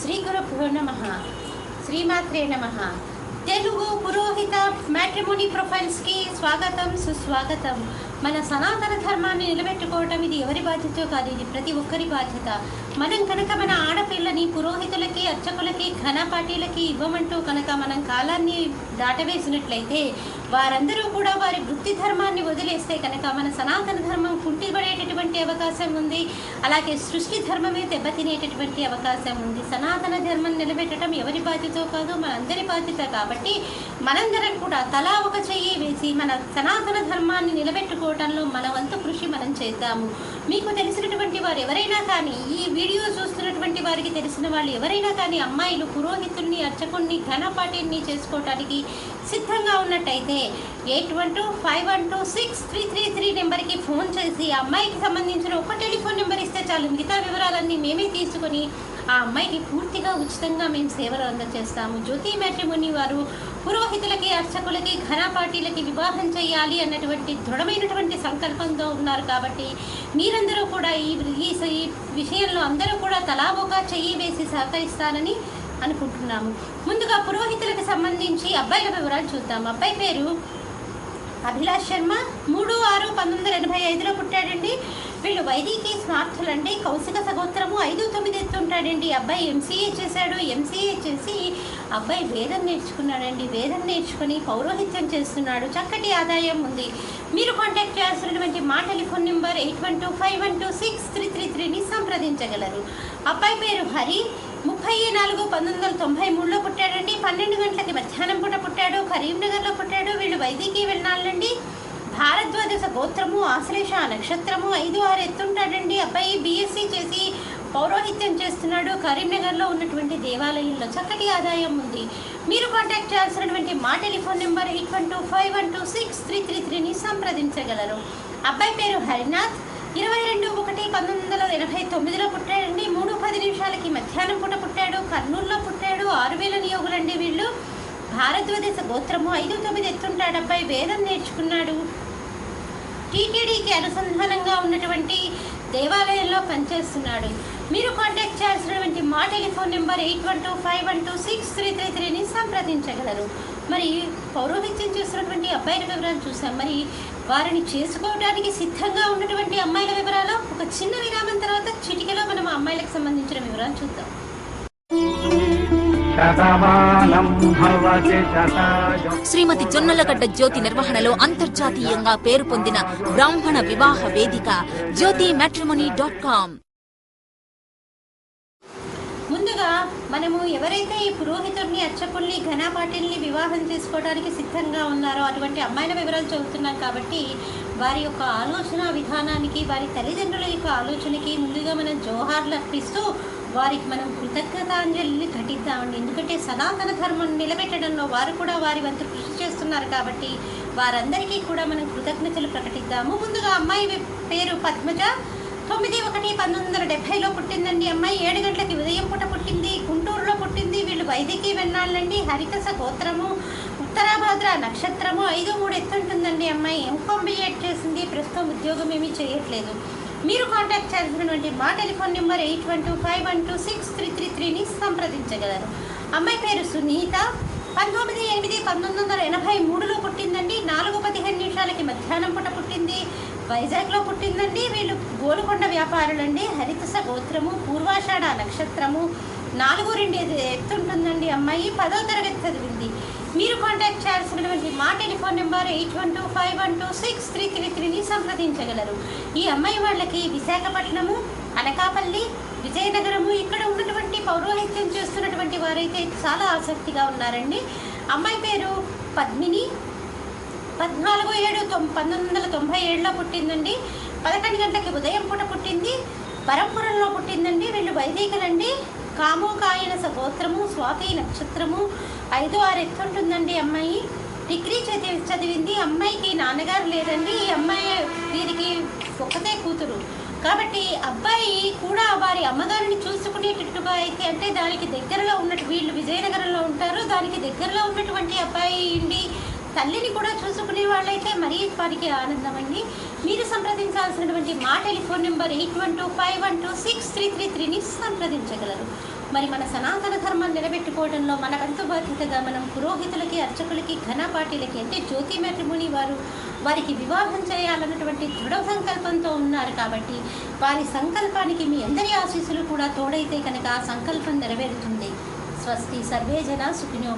శ్రీ గురుభ్యో నమ. శ్రీమాత్రే నమ. తెలుగు పురోహిత మ్యాట్రిమోనీ ప్రొఫైల్స్కి స్వాగతం సుస్వాగతం. మన సనాతన ధర్మాన్ని నిలబెట్టుకోవటం ఇది ఎవరి బాధ్యత కాదు ఇది ప్రతి ఒక్కరి బాధ్యత. మనం కనుక మన ఆడపిల్లని పురోహితులకి అర్చకులకి ఘనపాటీలకి ఇవ్వమంటూ కనుక మనం కాలాన్ని దాటవేసినట్లయితే వారందరూ కూడా వారి వృత్తి ధర్మాన్ని వదిలేస్తే కనుక మన సనాతన ధర్మం కుంటిపడేటటువంటి అవకాశం ఉంది. అలాగే సృష్టి ధర్మమే దెబ్బతినేటటువంటి అవకాశం ఉంది. సనాతన ధర్మం నిలబెట్టడం ఎవరి బాధ్యత కాదు మనందరి బాధ్యత కాబట్టి మనందరం కూడా తలా ఒక చెయ్యి వేసి మన సనాతన ధర్మాన్ని నిలబెట్టుకో చేసుకోవడంలో మన వంతు కృషి మనం చేద్దాము. మీకు తెలిసినటువంటి వారు ఎవరైనా కానీ ఈ వీడియో చూస్తున్నటువంటి వారికి తెలిసిన వాళ్ళు ఎవరైనా కానీ అమ్మాయిలు పురోహితుల్ని అర్చకుల్ని ఘనపాటిని చేసుకోవటానికి సిద్ధంగా ఉన్నట్టయితే eight one two five one two six three three three నెంబర్కి ఫోన్ చేసి అమ్మాయికి సంబంధించిన ఒక టెలిఫోన్ నెంబర్ ఇస్తే చాలు. మిగతా వివరాలన్నీ మేమే తీసుకొని ఆ అమ్మాయికి పూర్తిగా ఉచితంగా మేము సేవలు అందజేస్తాము. జ్యోతి మ్యాట్రిముని వారు పురోహితులకి అర్చకులకి ఘనపాటీలకి వివాహం చేయాలి అన్నటువంటి దృఢమైనటువంటి సంకల్పంతో ఉన్నారు కాబట్టి మీరందరూ కూడా ఈ ఈ ఈ విషయంలో అందరూ కూడా తలా ఒక చెయ్యి వేసి సహకరిస్తారని అనుకుంటున్నాము. ముందుగా పురోహితులకు సంబంధించి అబ్బాయిల వివరాలు చూద్దాం. అబ్బాయి పేరు అభిలాష్ శర్మ. మూడు ఆరు పంతొమ్మిది వందల ఎనభై ఐదులో పుట్టాడండి. వీళ్ళు వైదికి స్మార్థులండి కౌశిక సగోత్రము ఐదు తొమ్మిది ఎత్తుంటాడండి. అబ్బాయి ఎంసీఏ చేశాడు. ఎంసీఏ చేసి అబ్బాయి వేదం నేర్చుకున్నాడండి. వేదం నేర్చుకుని పౌరోహిత్యం చేస్తున్నాడు. చక్కటి ఆదాయం ఉంది. మీరు కాంటాక్ట్ చేయాల్సినటువంటి మా telephone number eight one two five one two six three three త్రీని సంప్రదించగలరు. అబ్బాయి పేరు హరి. ముప్పై నాలుగు పంతొమ్మిది వందల తొంభై మూడులో పుట్టాడండి. పన్నెండు గంటలకి మధ్యాహ్నం పూట పుట్టాడు. కరీంనగర్లో పుట్టాడు. వీళ్ళు వైదికి వెళ్ళాలండి భారద్వాజ గోత్రము ఆశ్లేష నక్షత్రము ఐదు ఆరు ఎత్తుంటాడండి. అబ్బాయి బీఎస్సీ చేసి పౌరోహిత్యం చేస్తున్నాడు. కరీంనగర్లో ఉన్నటువంటి దేవాలయంలో చక్కటి ఆదాయం ఉంది. మీరు కాంటాక్ట్ చేయాల్సినటువంటి మా telephone number eight one two five one two six three three త్రీని సంప్రదించగలరు. అబ్బాయి పేరు హరినాథ్. ఇరవై రెండు ఒకటి పంతొమ్మిది వందల ఎనభై తొమ్మిదిలో పుట్టాడండి. మూడు పది నిమిషాలకి మధ్యాహ్నం పూట పుట్టాడు. కర్నూలులో పుట్టాడు. ఆరు వేల నియోగులండి వీళ్ళు. భారద్వాదేశ గోత్రము ఐదు తొమ్మిది ఎత్తుంటాడు. అబ్బాయి వేదం నేర్చుకున్నాడు. టీటీడీకి అనుసంధానంగా ఉన్నటువంటి దేవాలయంలో పనిచేస్తున్నాడు. మీరు కాంటాక్ట్ చేయాల్సినటువంటి మా telephone number eight one two five one two six three three త్రీని సంప్రదించగలరు. మరి పౌరోహిత్యం చేస్తున్నటువంటి అబ్బాయిల వివరాలు చూసాం మరి వారిని చేసుకోవడానికి సిద్ధంగా ఉన్నటువంటి అమ్మాయిల వివరాలు ఒక చిన్న విరామం తర్వాత చిటికలో మనం అమ్మాయిలకు సంబంధించిన వివరాలు చూద్దాం. శ్రీమతి జొన్నలగడ్డ జ్యోతి నిర్వహణలో అంతర్జాతీయంగా పేరు పొందిన బ్రాహ్మణ వివాహ వేదిక జ్యోతి మ్యాట్రిమోనీ డాట్ కామ్ ముందుగా మనము ఎవరైతే ఈ పురోహితుడిని అర్చకుల్ని ఘనపాటిల్ని వివాహం చేసుకోవడానికి సిద్ధంగా ఉన్నారో అటువంటి అమ్మాయిల వివరాలు చదువుతున్నాం కాబట్టి వారి యొక్క ఆలోచన విధానానికి వారి తల్లిదండ్రుల యొక్క ఆలోచనకి ముందుగా మనం జోహార్లు అర్పిస్తూ వారికి మనం కృతజ్ఞతాంజలిని ఘటిద్దామండి. ఎందుకంటే సనాతన ధర్మం నిలబెట్టడంలో వారు కూడా వారి వంతు కృషి చేస్తున్నారు కాబట్టి వారందరికీ కూడా మనం కృతజ్ఞతలు ప్రకటిద్దాము. ముందుగా అమ్మాయి పేరు పద్మజ. తొమ్మిది ఒకటి పంతొమ్మిది వందల డెబ్బైలో పుట్టిందండి అమ్మాయి. ఏడు గంటలకి ఉదయం పూట పుట్టింది. గుంటూరులో పుట్టింది. వీళ్ళు వైదికి వెళ్ళాలండి హరికస గోత్రము ఉత్తరాభాద్ర నక్షత్రము. ఐదు మూడు ఎత్తుంటుందండి అమ్మాయి. ఎంకామ్ చేసింది. ప్రస్తుతం ఉద్యోగం ఏమీ చేయట్లేదు. మీరు కాంటాక్ట్ చేయాల్సినటువంటి మా telephone number eight one two five one two six three three త్రీని సంప్రదించగలరు. అమ్మాయి పేరు సునీత. పంతొమ్మిది ఎనిమిది పంతొమ్మిది వందల ఎనభై మూడులో పుట్టిందండి. నాలుగు పదిహేను నిమిషాలకి మధ్యాహ్నం పూట పుట్టింది. వైజాగ్లో పుట్టిందండి. వీళ్ళు గోలుకొండ వ్యాపారులండి. హరితస గోత్రము పూర్వాషాఢ నక్షత్రము నాలుగు రెండు ఎత్తుంటుందండి అమ్మాయి పదో తరగతి చదివింది. మీరు కాంటాక్ట్ చేయాల్సినటువంటి మా telephone number eight one two five one two six three three త్రీని సంప్రదించగలరు. ఈ అమ్మాయి వాళ్ళకి విశాఖపట్నము అనకాపల్లి విజయనగరము ఇక్కడ ఉన్నటువంటి పౌరోహిత్యం చేస్తున్నటువంటి వారైతే చాలా ఆసక్తిగా ఉన్నారండి. అమ్మాయి పేరు పద్మిని. పద్నాలుగు ఏడు తొం పంతొమ్మిది వందల తొంభై ఏడులో పుట్టిందండి. పదకొండు గంటలకి ఉదయం పూట పుట్టింది. పరంపురంలో పుట్టిందండి. వీళ్ళు వైదికులండి. కామోకాయన గోత్రము స్వాతి నక్షత్రము. ఐదు ఆరు ఎత్తుంటుందండి అమ్మాయి. డిగ్రీ చదివి చదివింది. అమ్మాయికి నాన్నగారు లేదండి ఈ అమ్మాయి వీరికి ఒక్కతే కూతురు. కాబట్టి అబ్బాయి కూడా వారి అమ్మగారిని చూసుకునేటట్టుగా అయితే అంటే దానికి దగ్గరలో ఉన్నట్టు వీళ్ళు విజయనగరంలో ఉంటారు. దానికి దగ్గరలో ఉన్నటువంటి అబ్బాయి తల్లిని కూడా చూసుకునే వాళ్ళైతే మరీ వారికి ఆనందం అండి మీరు సంప్రదించాల్సినటువంటి మా telephone number eight one two five one two six three three త్రీని సంప్రదించగలరు. మరి మన సనాతన ధర్మాన్ని నిలబెట్టుకోవడంలో మన వంతు బాధ్యతగా మనం పురోహితులకి అర్చకులకి ఘనపాటీలకి అంటే జ్యోతి మ్యాట్రిముని వారు వారికి వివాహం చేయాలన్నటువంటి దృఢ సంకల్పంతో ఉన్నారు కాబట్టి వారి సంకల్పానికి మీ అందరి ఆశీస్సులు కూడా తోడైతే కనుక ఆ సంకల్పం నెరవేరుతుంది. స్వస్తి సర్వే జన సుఖినో